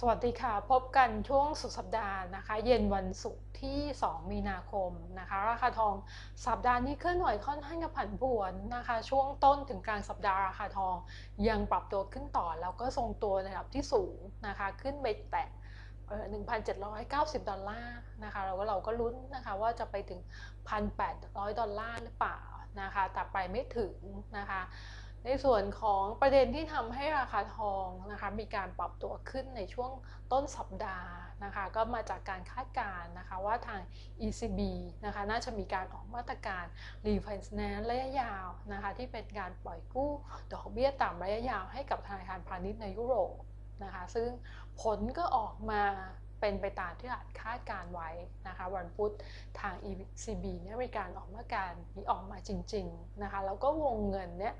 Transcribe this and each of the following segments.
สวัสดีค่ะ พบกันช่วงสุดสัปดาห์นะคะ เย็นวันศุกร์ที่ 2 มีนาคมนะคะ ราคาทองสัปดาห์นี้เคลื่อนไหวค่อนข้างจะผันผวนนะคะ ช่วงต้นถึงกลางสัปดาห์ราคาทอง ยังปรับตัวขึ้นต่อ แล้วก็ทรงตัวในระดับที่สูงนะคะ ขึ้นไปแตะ1,790 ดอลลาร์นะคะเราก็เราก็ลุ้นนะคะว่าจะไปถึง 1,800 ดอลลาร์หรือเปล่านะคะ แต่ไปไม่ถึงนะคะ ในส่วนของประเด็นที่ทำให้ราคาทองนะคะมีการปรับตัวขึ้นในช่วงต้นสัปดาห์นะคะก็มาจากการคาดการณ์นะคะว่าทาง ECB นะคะน่าจะมีการออกมาตรการ refinance ระยะยาวนะคะที่เป็นการปล่อยกู้ดอกเบี้ยต่ำระยะยาวให้กับธนาคารพาณิชย์ในยุโรปนะคะซึ่งผลก็ออกมาเป็นไปตามที่อาจคาดการไว้นะคะวันพุธทาง ECB เนี่ยมีการออกมาการนี้ออกมาจริงๆนะคะแล้วก็วงเงินเนี่ย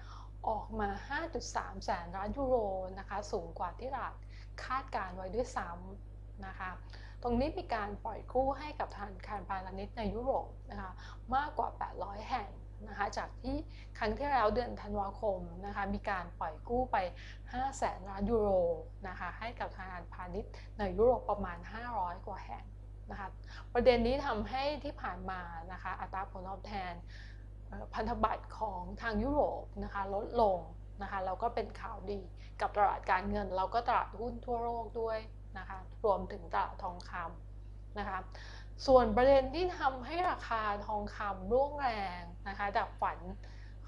ออกมา 5.3 แสนล้านยูโรนะคะสูงกว่าที่ตลาดคาดการไว้ด้วยซ้ำนะคะตรงนี้มีการปล่อยกู้ให้กับธนาคารพาณิชย์ในยุโรปนะคะมากกว่า 800 แห่งนะคะจากที่ครั้งที่แล้วเดือนธันวาคมนะคะมีการปล่อยกู้ไป 5 แสนล้านยูโรนะคะให้กับธนาคารพาณิชย์ในยุโรปประมาณ 500 กว่าแห่งนะคะประเด็นนี้ทำให้ที่ผ่านมานะคะอัตราผลตอบแทน พันธบัตรของทางยุโรปนะคะลดลงนะคะแล้วก็เป็นข่าวดีกับตลาดการเงิน แล้วก็ตลาดหุ้นทั่วโลกด้วยนะคะรวมถึงตลาดทองคำนะคะส่วนประเด็นที่ทำให้ราคาทองคำร่วงแรงนะคะจากฝัน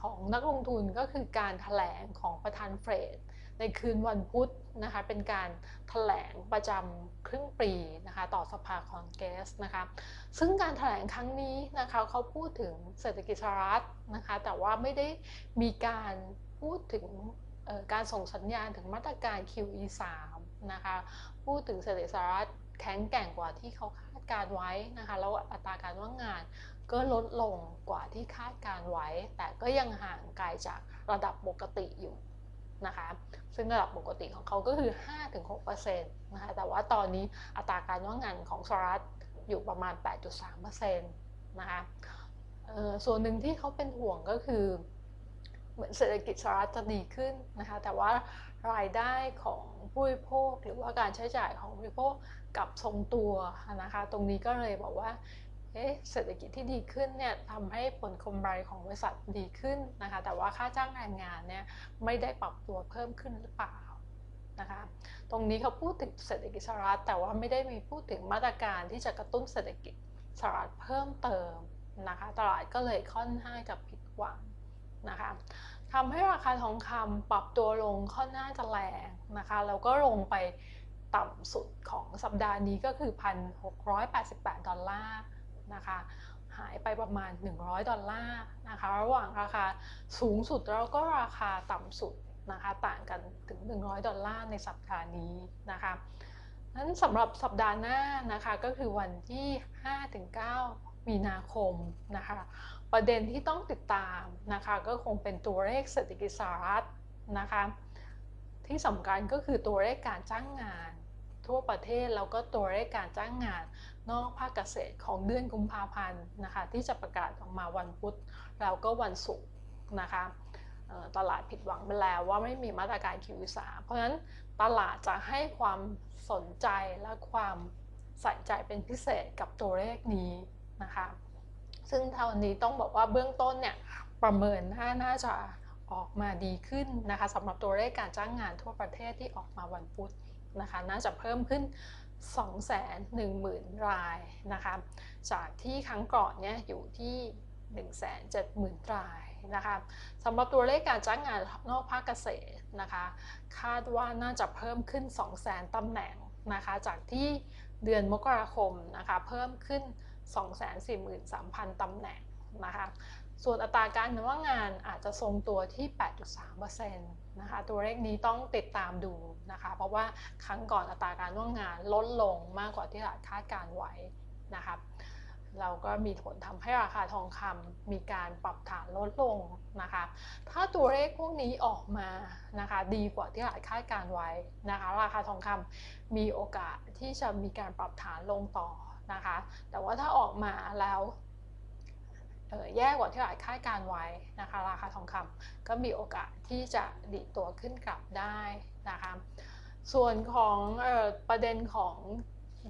ของนักลงทุนก็คือการถแถลงของประธานเฟด ในคืนวันพุธนะคะเป็นการถแถลงประจำครึ่งปีนะคะต่อสภาคอนเกรสนะคะซึ่งการถแถลงครั้งนี้นะคะเขาพูดถึงเศรษฐกิจสหรัฐนะคะแต่ว่าไม่ได้มีการพูดถึงการส่งสัญญาณถึงมาตรการ QE 3นะคะพูดถึงเศรษฐกิจสหรัฐแข็งแกร่งกว่าที่เขาคาดการไว้นะคะแล้วอัตราการว่างงานก็ลดลงกว่าที่คาดการไว้ แต่ก็ยังห่างไกลจากระดับปกติอยู่ นะคะ ซึ่งระดับปกติของเขาก็คือ 5-6%นะคะ แต่ว่าตอนนี้อัตราการว่างงานของสหรัฐอยู่ประมาณ 8.3%นะคะส่วนหนึ่งที่เขาเป็นห่วงก็คือ เหมือนเศรษฐกิจสหรัฐจะดีขึ้นนะคะ แต่ว่ารายได้ของผู้บริโภคหรือว่าการใช้จ่ายของผู้บริโภคกับทรงตัวนะคะ ตรงนี้ก็เลยบอกว่า เศรษฐกิจที่ดีขึ้นเนี่ยทำให้ผลกำไรของบริษัทดีขึ้นนะคะ แต่ว่าค่าจ้างแรงงานเนี่ยไม่ได้ปรับตัวเพิ่มขึ้นหรือเปล่านะคะตรงนี้เขาพูดถึงเศรษฐกิจสหรัฐแต่ว่าไม่ได้มีพูดถึงมาตรการที่จะกระตุ้นเศรษฐกิจสหรัฐเพิ่มเติมนะคะ ตลาดก็เลยค่อนข้างจะผิดหวังนะคะทำให้ราคาทองคำปรับตัวลงค่อนข้างจะแรงนะคะแล้วก็ลงไปต่ำสุดของสัปดาห์นี้ก็คือ 1,688 ดอลลาร์ นะคะ หายไปประมาณ 100 ดอลลาร์นะคะ ระหว่างราคาสูงสุดแล้วก็ราคาต่ำสุดนะคะ ต่างกันถึง 100 ดอลลาร์ในสัปดาห์นี้นะคะนั้นสำหรับสัปดาห์หน้านะคะก็คือวันที่ 5-9 มีนาคมนะคะ ประเด็นที่ต้องติดตามนะคะก็คงเป็นตัวเลขเศรษฐกิจสหรัฐนะคะที่สำคัญก็คือตัวเลขการจ้างงาน ทั่วประเทศ แล้วก็ตัวเลขการจ้างงานนอกภาคเกษตรของเดือนกุมภาพันธ์นะคะที่จะประกาศออกมาวันพุธแล้วก็วันศุกร์นะคะตลาดผิดหวังไปแล้วว่าไม่มีมาตรการ QE3 เพราะฉะนั้นตลาดจะให้ความสนใจและความใส่ใจเป็นพิเศษกับตัวเลขนี้นะคะซึ่งเท่านี้ต้องบอกว่าเบื้องต้นเนี่ยประเมินน่าน่าจะออกมาดีขึ้นนะคะสำหรับตัวเลขการจ้างงานทั่วประเทศที่ออกมาวันพุธ นะคะน่าจะเพิ่มขึ้น 210,000 รายนะคะจากที่ครั้งก่อนเนี่ยอยู่ที่170,000 รายนะคะสำหรับตัวเลขการจ้างงานนอกภาคเกษตรนะคะคาดว่าน่าจะเพิ่มขึ้น 200,000ตำแหน่งนะคะจากที่เดือนมกราคมนะคะเพิ่มขึ้น 243,000ตำแหน่งนะคะ ส่วนอัตราการว่างงานอาจจะทรงตัวที่ 8.3%นะคะ ตัวเลขนี้ต้องติดตามดูนะคะ เพราะว่าครั้งก่อนอัตราการว่างงานลดลงมากกว่าที่ตลาดคาดการไว้นะคะเราก็มีผลทำให้ราคาทองคำมีการปรับฐานลดลงนะคะ ถ้าตัวเลขพวกนี้ออกมานะคะดีกว่าที่ตลาดคาดการไว้นะคะ ราคาทองคำมีโอกาสที่จะมีการปรับฐานลงต่อนะคะ แต่ว่าถ้าออกมาแล้ว แย่กว่าที่หลายคาดการไว้นะคะราคาทองคำก็มีโอกาสที่จะดีตัวขึ้นกลับได้นะคะส่วนของออประเด็นของ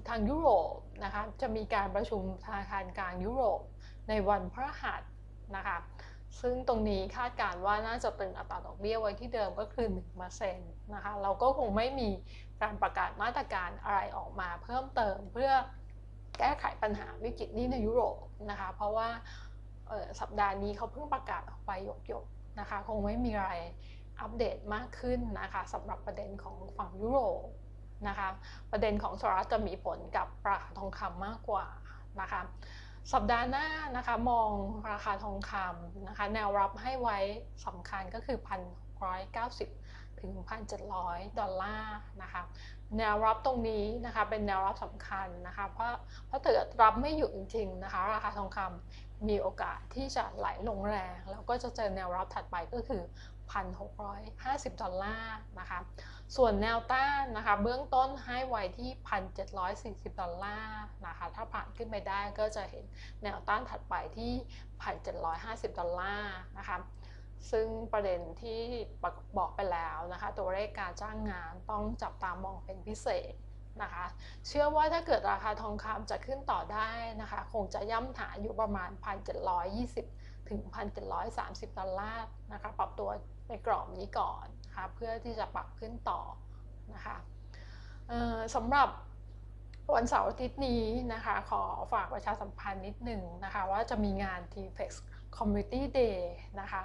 ทางยุโรปนะคะจะมีการประชุมธนาคารกลางยุโรปในวันพฤหัสนะคะซึ่งตรงนี้คาดการณ์ว่าน่าจะตึงอัตราดอกเบี้ยไว้ที่เดิมก็คือ1%นะคะเราก็คงไม่มีการประกาศมาตรการอะไรออกมาเพิ่มเติมเพื่อแก้ไขปัญหาวิกฤตนี้ในยุโรปนะคะเพราะว่า สัปดาห์นี้เขาเพิ่งประกาศออกไปหยกๆนะคะ คงไม่มีอะไรอัปเดตมากขึ้นนะคะสำหรับประเด็นของฝั่งยุโรปนะคะ ประเด็นของสหรัฐจะมีผลกับราคาทองคำมากกว่านะคะสัปดาห์หน้านะคะมองราคาทองคำนะคะแนวรับให้ไว้สำคัญก็คือ1,190 ถึง1,700 ดอลลาร์นะคะแนวรับตรงนี้นะคะเป็นแนวรับสำคัญนะคะเพราะเพราะเกิดรับไม่อยู่จริงๆนะคะราคาทองคำมีโอกาสที่จะไหลลงแรง แล้วก็จะเจอแนวรับถัดไปก็คือ 1,650 ดอลลาร์นะคะส่วนแนวต้านนะคะเบื้องต้นให้ไว้ที่ 1,740 ดอลลาร์นะคะถ้าผ่านขึ้นไปได้ก็จะเห็นแนวต้านถัดไปที่ 1,750 ดอลลาร์นะคะ ซึ่งประเด็นที่บอกไปแล้วนะคะ ตัวเลขการจ้างงานต้องจับตามองเป็นพิเศษนะคะ เชื่อว่าถ้าเกิดราคาทองคำจะขึ้นต่อได้นะคะ คงจะย่ำฐานอยู่ประมาณ 1,720 ถึง 1,730 ดอลลาร์นะคะ ปรับตัวในกรอบนี้ก่อนนะคะเพื่อที่จะปรับขึ้นต่อนะคะสำหรับวันเสาร์อาทิตย์นี้นะคะ ขอฝากประชาสัมพันธ์นิดหนึ่งนะคะ ว่าจะมีงาน TPEX Community Day นะคะ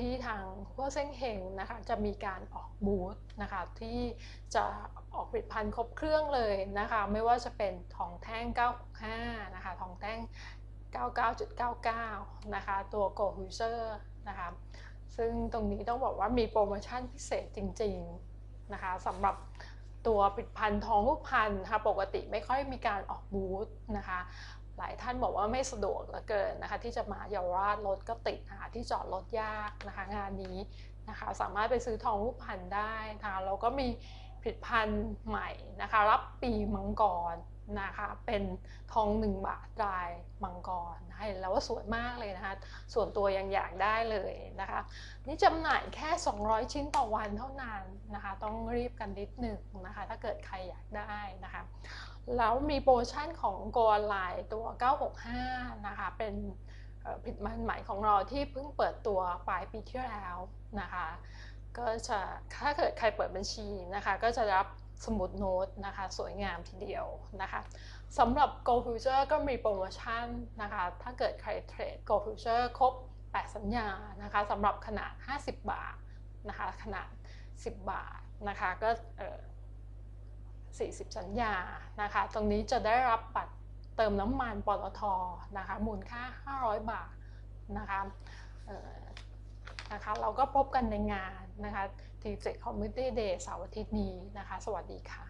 ที่ทางหัวเซ้งเฮงนะคะจะมีการออกบูธนะคะที่จะออกผลิตภัณฑ์ครบเครื่องเลยนะคะไม่ว่าจะเป็นทองแท่ง 965 นะคะทองแท่ง 99.99 นะคะตัว Go User นะคะซึ่งตรงนี้ต้องบอกว่ามีโปรโมชั่นพิเศษจริงๆนะคะสำหรับตัวผลิตภัณฑ์ทองรูปพันธ์ค่ะปกติไม่ค่อยมีการออกบูธนะคะ หลายท่านบอกว่าไม่สะดวกเหลือเกินนะคะ ที่จะมาเยาวราชรถก็ติดหาที่จอดรถยากนะคะงานนี้นะคะ สามารถไปซื้อทองรูปพันธ์ได้นะคะแล้วก็มีผลิตภัณฑ์ใหม่นะคะ รับปีมังกรนะคะเป็นทองหนึ่งบาทลายมังกรให้แล้วว่าสวยมากเลยนะคะ ส่วนตัวยังอยากได้เลยนะคะ นี่จำหน่ายแค่ 200 ชิ้นต่อวันเท่านั้นนะคะ ต้องรีบกันนิดหนึ่งนะคะ ถ้าเกิดใครอยากได้นะคะ แล้วมีโปรโมชั่นของโกลไลน์ตัว 965 นะคะ เป็นผลิตภัณฑ์ใหม่ของเราที่เพิ่งเปิดตัวปลายปีที่แล้วนะคะ ก็จะถ้าเกิดใครเปิดบัญชีนะคะ ก็จะรับสมุดโน้ตนะคะ สวยงามทีเดียวนะคะสำหรับ Go Future ก็มีโปรโมชั่นนะคะ ถ้าเกิดใครเทรด Go Future ครบ 8 สัญญานะคะสำหรับขนาด 50 บาทนะคะ ขนาด 10 บาทนะคะ ก็ 40 สัญญานะคะ ตรงนี้จะได้รับบัตรเติมน้ำมันปตทนะคะ มูลค่า 500 บาทนะคะนะคะ เราก็พบกันในงานนะคะทีเจ็คคอมมิตี้เดย์เสาร์อาทิตย์นี้นะคะ สวัสดีค่ะ